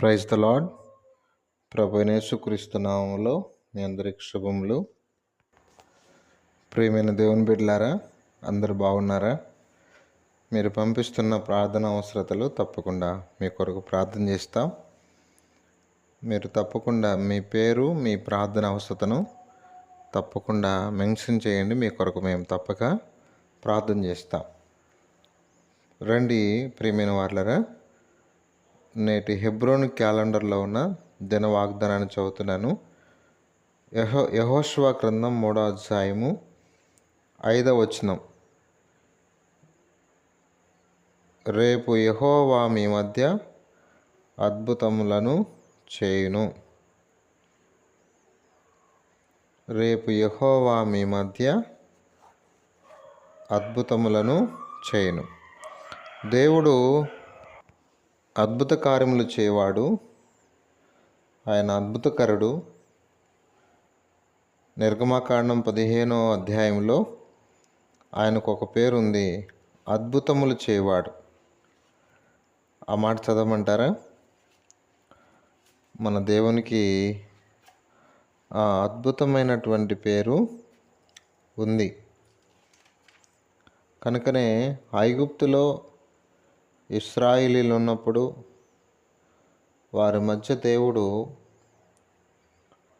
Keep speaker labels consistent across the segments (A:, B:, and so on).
A: Praise the lord ప్రభు యేసుక్రీస్తు మీ అందరికి శుభములు. ప్రియమైన దేవుని బిడ్డలారా అందరు బాగున్నారా? మీరు పంపిస్తున్న ప్రార్థన అవసరతలు తప్పకుండా మీ కొరకు ప్రార్థన చేస్తాం. మీరు తప్పకుండా మీ పేరు మీ ప్రార్థన అవసరతను తప్పకుండా మెన్షన్ చేయండి. మీ కొరకు మేము తప్పక ప్రార్థన చేస్తాం. రండి ప్రియమైన వాళ్ళరా నేటి హెబ్రోన్ క్యాలెండర్లో ఉన్న దిన వాగ్దానాన్ని చదువుతున్నాను. యహో యహోష్వా క్రందం మూడో అధ్యాయము ఐదవ వచనం. రేపు యహోవా మీ మధ్య అద్భుతములను చేయును. రేపు యహోవా మీ మధ్య అద్భుతములను చేయును. దేవుడు అద్భుత కార్యములు చేయవాడు ఆయన అద్భుతకరుడు. నిర్గమాకాండం పదిహేనో అధ్యాయంలో ఆయనకు ఒక పేరు ఉంది అద్భుతములు చేయవాడు ఆ మాట చదవమంటారా? మన దేవునికి ఆ అద్భుతమైనటువంటి పేరు ఉంది. కనుకనే ఐగుప్తులో ఇస్రాయిలీలు ఉన్నప్పుడు వారి మధ్య దేవుడు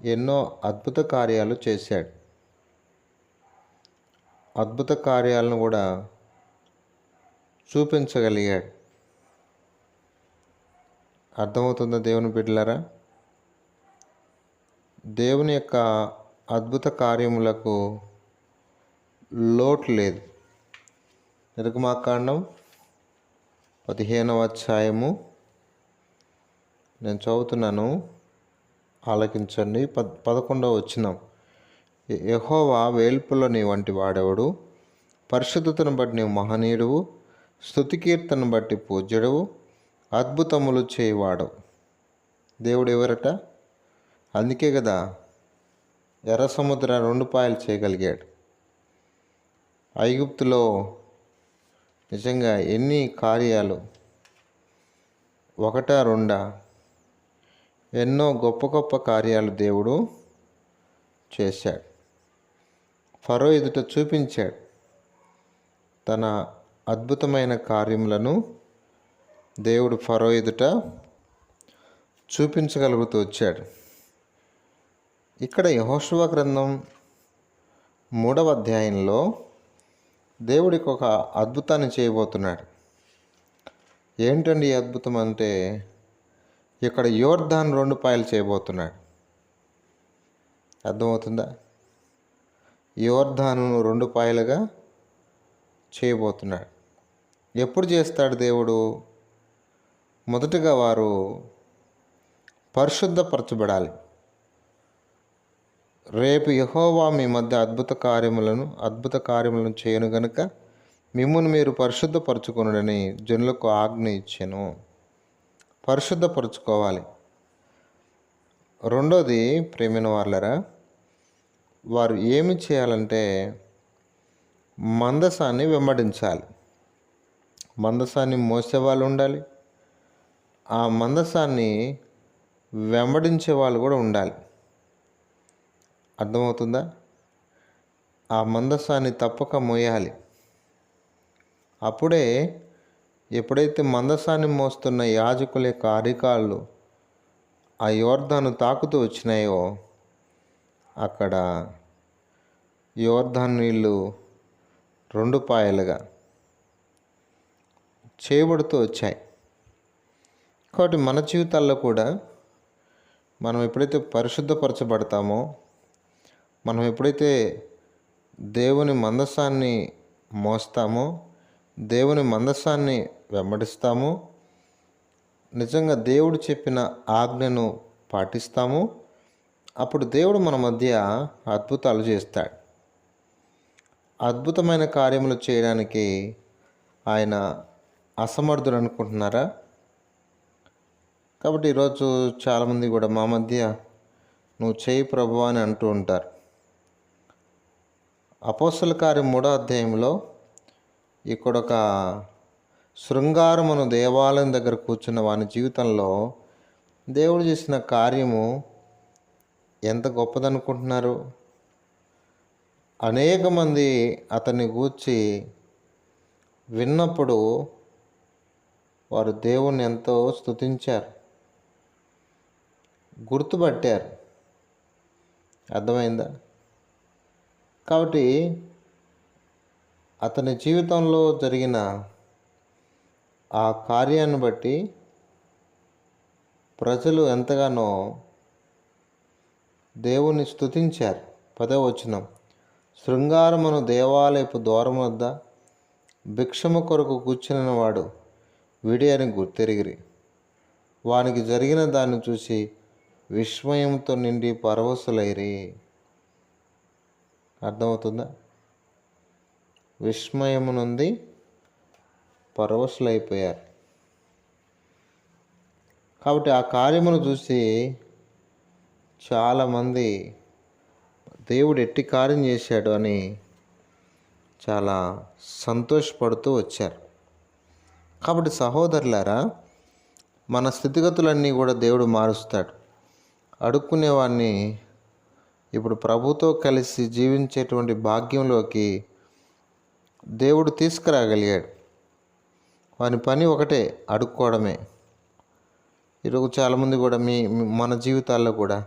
A: ఎన్నో అద్భుత కార్యాలు చేశాడు. అద్భుత కార్యాలను కూడా చూపించగలిగాడు. అర్థమవుతుందా దేవుని బిడ్డలారా? దేవుని యొక్క అద్భుత కార్యములకు లోటు లేదు. నిర్గమాకాండం పదిహేనవ అధ్యాయము. నేను చదువుతున్నాను. ఆలకించండి. పద్ పదకొండవ వచ్చినాం యహోవా వేల్పులో నీ వంటి వాడెవడు? పరిశుద్ధతను బట్టి నీవు మహనీయుడువు. స్థుతికీర్తను బట్టి పూజ్యుడవు. అద్భుతములు చేయవాడవు దేవుడు ఎవరట? అందుకే కదా ఎర్ర సముద్ర రెండు పాయలు చేయగలిగాడు. ఐగుప్తులో నిజంగా ఎన్ని కార్యాలు? ఒకటా రెండా? ఎన్నో గొప్ప గొప్ప కార్యాలు దేవుడు చేశాడు. ఫరో ఎదుట చూపించాడు తన అద్భుతమైన కార్యములను దేవుడు ఫరో ఎదుట చూపించగలుగుతూ వచ్చాడు. ఇక్కడ యహోశివ గ్రంథం మూడవ అధ్యాయంలో దేవుడికి ఒక అద్భుతాన్ని చేయబోతున్నాడు. ఏంటండి ఈ అద్భుతం అంటే? ఇక్కడ యోర్ధాన్ రెండు పాయలు చేయబోతున్నాడు. అర్థమవుతుందా? యోర్ధాను రెండు పాయలుగా చేయబోతున్నాడు. ఎప్పుడు చేస్తాడు దేవుడు? మొదటగా వారు పరిశుద్ధపరచబడాలి. రేపు యహోవా మీ మధ్య అద్భుత కార్యములను అద్భుత కార్యములను చేయను గనుక మిమ్మును మీరు పరిశుద్ధపరచుకునుడని జనులకు ఆజ్ఞ ఇచ్చాను. పరిశుద్ధపరచుకోవాలి. రెండోది ప్రేమిన వాళ్ళరా వారు ఏమి చేయాలంటే మందసాన్ని వెంబడించాలి. మందసాన్ని మోసేవాళ్ళు ఉండాలి. ఆ మందసాన్ని వెంబడించే వాళ్ళు కూడా ఉండాలి. అర్థమవుతుందా? ఆ మందస్సాన్ని తప్పక మోయాలి. అప్పుడే ఎప్పుడైతే మందసాన్ని మోస్తున్న యాజకుల యొక్క అరికాళ్ళు ఆ యోర్ధాను తాకుతూ వచ్చినాయో అక్కడ యోర్ధాన్ నీళ్ళు రెండు పాయలుగా చేయబడుతూ వచ్చాయి. కాబట్టి మన జీవితాల్లో కూడా మనం ఎప్పుడైతే పరిశుద్ధపరచబడతామో మనం ఎప్పుడైతే దేవుని మందసాన్ని మోస్తామో దేవుని మందస్సాన్ని వెంబడిస్తామో నిజంగా దేవుడు చెప్పిన ఆజ్ఞను పాటిస్తాము అప్పుడు దేవుడు మన మధ్య అద్భుతాలు చేస్తాడు. అద్భుతమైన కార్యములు చేయడానికి ఆయన అసమర్థుడు అనుకుంటున్నారా? కాబట్టి ఈరోజు చాలామంది కూడా మా మధ్య నువ్వు చేయి ప్రభు అని అంటూ ఉంటారు. అపోస్తుల కార్యం మూడో అధ్యాయంలో ఇక్కడ ఒక శృంగారమును దేవాలయం దగ్గర కూర్చున్న వాని జీవితంలో దేవుడు చేసిన కార్యము ఎంత గొప్పదనుకుంటున్నారు? అనేక మంది అతన్ని గూర్చి విన్నప్పుడు వారు దేవుణ్ణి ఎంతో స్తుతించారు. గుర్తుపట్టారు. అర్థమైందా? కాబట్టి అతని జీవితంలో జరిగిన ఆ కార్యాన్ని బట్టి ప్రజలు ఎంతగానో దేవుని స్తుతించారు. పదే వచనం. శృంగారమును దేవాలయపు ద్వారం వద్ద భిక్షము కొరకు కూర్చుని వాడు విడి అని గుర్తెరిగిరి. వానికి జరిగిన దాన్ని చూసి విస్మయంతో నిండి పరవశులైరి. అర్థమవుతుందా? విస్మయము నుండి పరవశులైపోయారు. కాబట్టి ఆ కార్యమును చూసి చాలామంది దేవుడు ఎట్టి కార్యం చేశాడు అని చాలా సంతోషపడుతూ వచ్చారు. కాబట్టి సహోదరులారా మన స్థితిగతులన్నీ కూడా దేవుడు మారుస్తాడు. అడుక్కునేవాడిని ఇప్పుడు ప్రభుతో కలిసి జీవించేటువంటి భాగ్యంలోకి దేవుడు తీసుకురాగలిగాడు. వాని పని ఒకటే అడుక్కోవడమే. ఈరోజు చాలామంది కూడా మీ మీ- మన జీవితాల్లో కూడా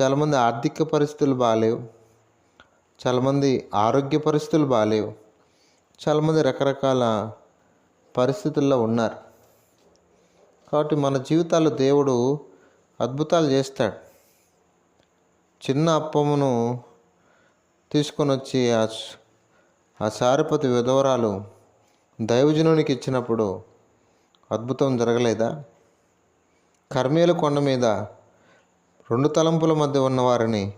A: చాలామంది ఆర్థిక పరిస్థితులు బాగాలేవు. చాలామంది ఆరోగ్య పరిస్థితులు బాగాలేవు. చాలామంది రకరకాల పరిస్థితుల్లో ఉన్నారు. కాబట్టి మన జీవితాల్లో దేవుడు అద్భుతాలు చేస్తాడు. చిన్న అప్పమును తీసుకొని వచ్చి ఆ ఆ సారపతి విధవరాలు దైవజనునికి ఇచ్చినప్పుడు అద్భుతం జరగలేదా? కర్మేలు కొండ మీద రెండు తలంపుల మధ్య ఉన్నవారిని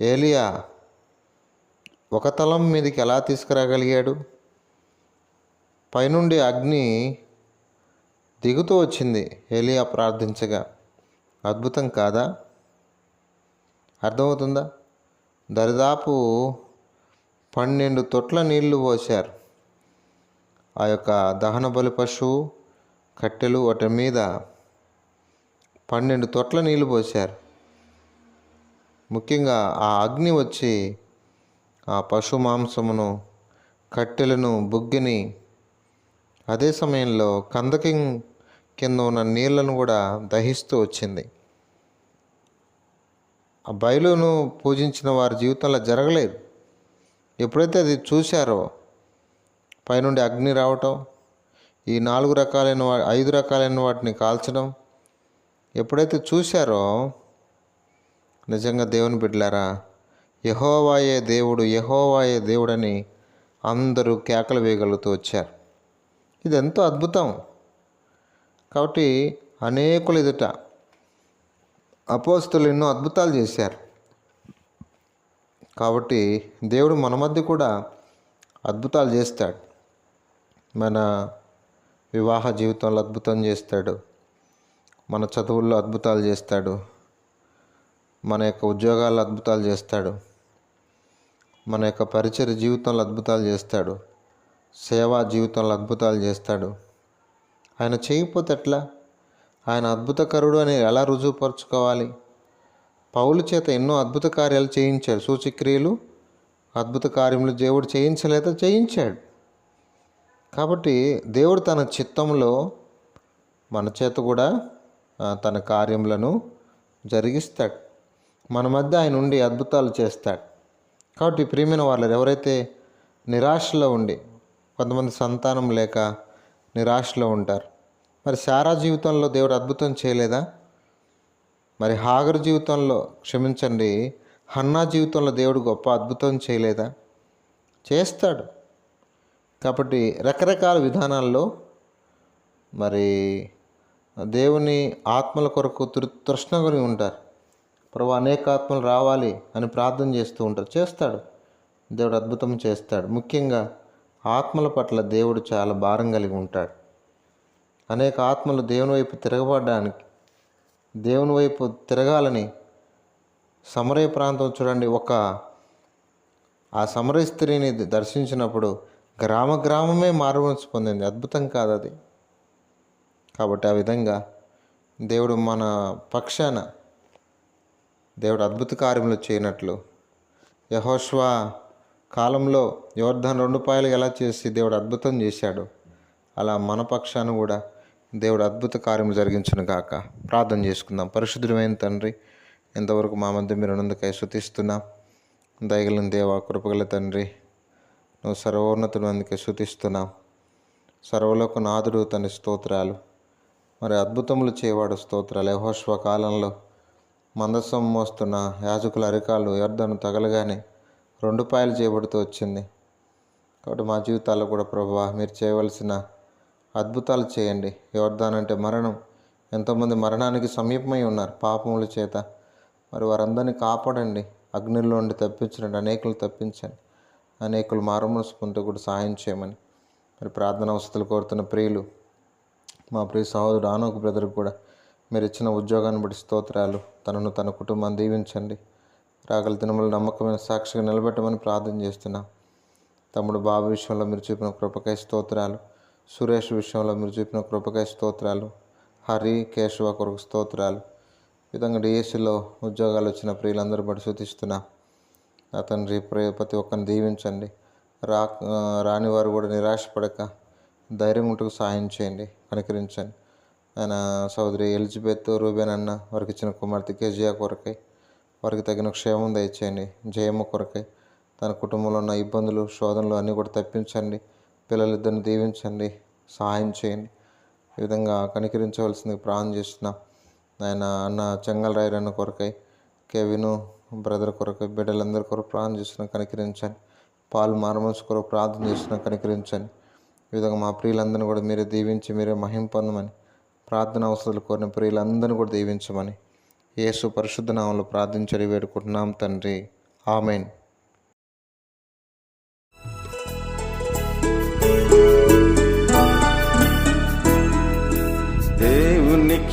A: ఏలియా ఒక తలం మీదకి ఎలా తీసుకురాగలిగాడు? పైనుండి అగ్ని దిగుతూ వచ్చింది. ఏలియా ప్రార్థించగా. అద్భుతం కాదా? అర్థమవుతుందా? దరిదాపు పన్నెండు తొట్ల నీళ్ళు పోశారు. ఆ యొక్క దహన బలి పశువు కట్టెలు వాటి మీద పన్నెండు తొట్ల నీళ్ళు పోశారు. ముఖ్యంగా ఆ అగ్ని వచ్చి ఆ పశు మాంసమును కట్టెలను బుగ్గిని అదే సమయంలో కందకి కింద ఉన్న నీళ్ళను కూడా దహిస్తూ వచ్చింది. ఆ బయలును పూజించిన వారి జీవితంలో జరగలేదు. ఎప్పుడైతే అది చూశారో పైనుండి అగ్ని రావటం ఈ నాలుగు రకాలైన వా ఐదు రకాలైన వాటిని కాల్చడం ఎప్పుడైతే చూశారో నిజంగా దేవుని బిడ్డలారా యహోవాయే దేవుడు యహోవాయే దేవుడని అందరూ కేకలు వేయగలుగుతూ వచ్చారు. ఇది ఎంతో అద్భుతం. కాబట్టి అనేకులు ఎదుట అపోస్తులు ఎన్నో అద్భుతాలు చేశారు. కాబట్టి దేవుడు మన మధ్య కూడా అద్భుతాలు చేస్తాడు. మన వివాహ జీవితంలో అద్భుతం చేస్తాడు. మన చదువుల్లో అద్భుతాలు చేస్తాడు. మన యొక్క ఉద్యోగాల్లో అద్భుతాలు చేస్తాడు. మన యొక్క పరిచయ జీవితంలో అద్భుతాలు చేస్తాడు. సేవా జీవితంలో అద్భుతాలు చేస్తాడు. ఆయన చేయకపోతే ఎట్లా? ఆయన అద్భుతకరుడు అని ఎలా రుజువుపరుచుకోవాలి? పౌలు చేత ఎన్నో అద్భుత కార్యాలు చేయించాడు. సూచిక్రియలు అద్భుత కార్యములు దేవుడు చేయించలేదా? చేయించాడు. కాబట్టి దేవుడు తన చిత్తంలో మన చేత కూడా తన కార్యములను జరిగిస్తాడు. మన మధ్య ఆయన ఉండి అద్భుతాలు చేస్తాడు. కాబట్టి ప్రియమైన వాళ్ళు ఎవరైతే నిరాశలో ఉండి కొంతమంది సంతానం లేక నిరాశలో ఉంటారు మరి సారా జీవితంలో దేవుడు అద్భుతం చేయలేదా? మరి హాగరు జీవితంలో క్షమించండి హన్నా జీవితంలో దేవుడు గొప్ప అద్భుతం చేయలేదా? చేస్తాడు. కాబట్టి రకరకాల విధానాల్లో మరి దేవుని ఆత్మల కొరకు తృ తృష్ణ కొని ఉంటారు. ప్రభు అనేక ఆత్మలు రావాలి అని ప్రార్థన చేస్తూ ఉంటారు. చేస్తాడు. దేవుడు అద్భుతం చేస్తాడు. ముఖ్యంగా ఆత్మల పట్ల దేవుడు చాలా భారం కలిగి ఉంటాడు. అనేక ఆత్మలు దేవుని వైపు తిరగబడడానికి దేవుని వైపు తిరగాలని సమరయ ప్రాంతం చూడండి. ఒక ఆ సమరయ స్త్రీని దర్శించినప్పుడు గ్రామ గ్రామమే మారుమనసు పొందింది. అద్భుతం కాదు అది. కాబట్టి ఆ విధంగా దేవుడు మన పక్షాన దేవుడు అద్భుత కార్యములు చేయనట్లు యహోష్వ కాలంలో యోర్ధన్ రెండు పాయలు ఎలా చేసి దేవుడు అద్భుతం చేశాడు? అలా మన పక్షాన కూడా దేవుడు అద్భుత కార్యము జరిగించును గాక. ప్రార్థన చేసుకుందాం. పరిశుద్ధమైన తండ్రి ఇంతవరకు మా మధ్య మీరు ఉన్నందుకై శుతిస్తున్నాం దయగలిన దేవ కృపగల తండ్రి నువ్వు సర్వోన్నతుడు అందుకే శుతిస్తున్నాం సర్వలోక నాథుడు తన స్తోత్రాలు. మరి అద్భుతములు చేయవాడు స్తోత్రాలు. యహోష్వ కాలంలో మందసం మోస్తున్న యాజకుల అరికాలు ఎర్దను తగలగానే రెండు పాయలు చేయబడుతూ వచ్చింది. కాబట్టి మా జీవితాల్లో కూడా ప్రభా మీరు చేయవలసిన అద్భుతాలు చేయండి. యోర్దాన్ అంటే మరణం. ఎంతోమంది మరణానికి సమీపమై ఉన్నారు పాపముల చేత. మరి వారందరినీ కాపాడండి. అగ్నిలో ఉండి తప్పించండి. అనేకులు తప్పించండి. అనేకులు మారుమనసుకుంటూ కూడా సహాయం చేయమని. మరి ప్రార్థన అవసరాలు కోరుతున్న ప్రియులు మా ప్రియ సహోదరుడు ఆనోక్ బ్రదర్కి కూడా మీరు ఇచ్చిన ఉద్యోగాన్ని బట్టి స్తోత్రాలు. తనను తన కుటుంబాన్ని దీవించండి. రాగల దినములు నమ్మకమైన సాక్షిగా నిలబెట్టమని ప్రార్థన చేస్తున్నాం. తమ్ముడు బాబు విషయంలో మీరు చూపిన కృపకై స్తోత్రాలు. సురేష్ విషయంలో మీరు చూపిన కృపకాయ స్తోత్రాలు హరి కేశవ కొరకు స్తోత్రాలు. ఈ విధంగా డిఎస్సిలో ఉద్యోగాలు వచ్చిన ప్రియులందరూ బట్టి శుతిస్తున్నా. నా తండ్రి ప్రతి ఒక్కరిని దీవించండి. రా రాని వారు కూడా నిరాశపడక ధైర్యం ఉంటూ సహాయం చేయండి కనికరించండి. ఆయన సోదరి ఎలిజబెత్ రూబెన్ అన్న వారికి ఇచ్చిన కుమార్తె కేజియా కొరకై వారికి తగిన క్షేమం దయచేయండి జయమ్మ కొరకై. తన కుటుంబంలో ఉన్న ఇబ్బందులు శోధనలు అన్నీ కూడా తప్పించండి. పిల్లలిద్దరిని దీవించండి సహాయం చేయండి. ఈ విధంగా కనికరించవలసింది ప్రాణం చేసిన ఆయన అన్న చెంగల్రాయర్ అన్న కొరకై కెవిను బ్రదర్ కొరకు బిడ్డలందరి కొరకు ప్రాణం చేసిన కనికరించండి. పాలు మారమనసు కొరకు ప్రార్థన చేస్తున్నా కనికరించండి. ఈ విధంగా మా ప్రియులందరినీ కూడా మీరే దీవించి మీరే మహింపొందమని ప్రార్థన అవసరాలు కోరిన ప్రియులందరినీ కూడా దీవించమని యేసు పరిశుద్ధ నామంలో ప్రార్థించడి వేడుకుంటున్నాం తండ్రి. ఆమెన్.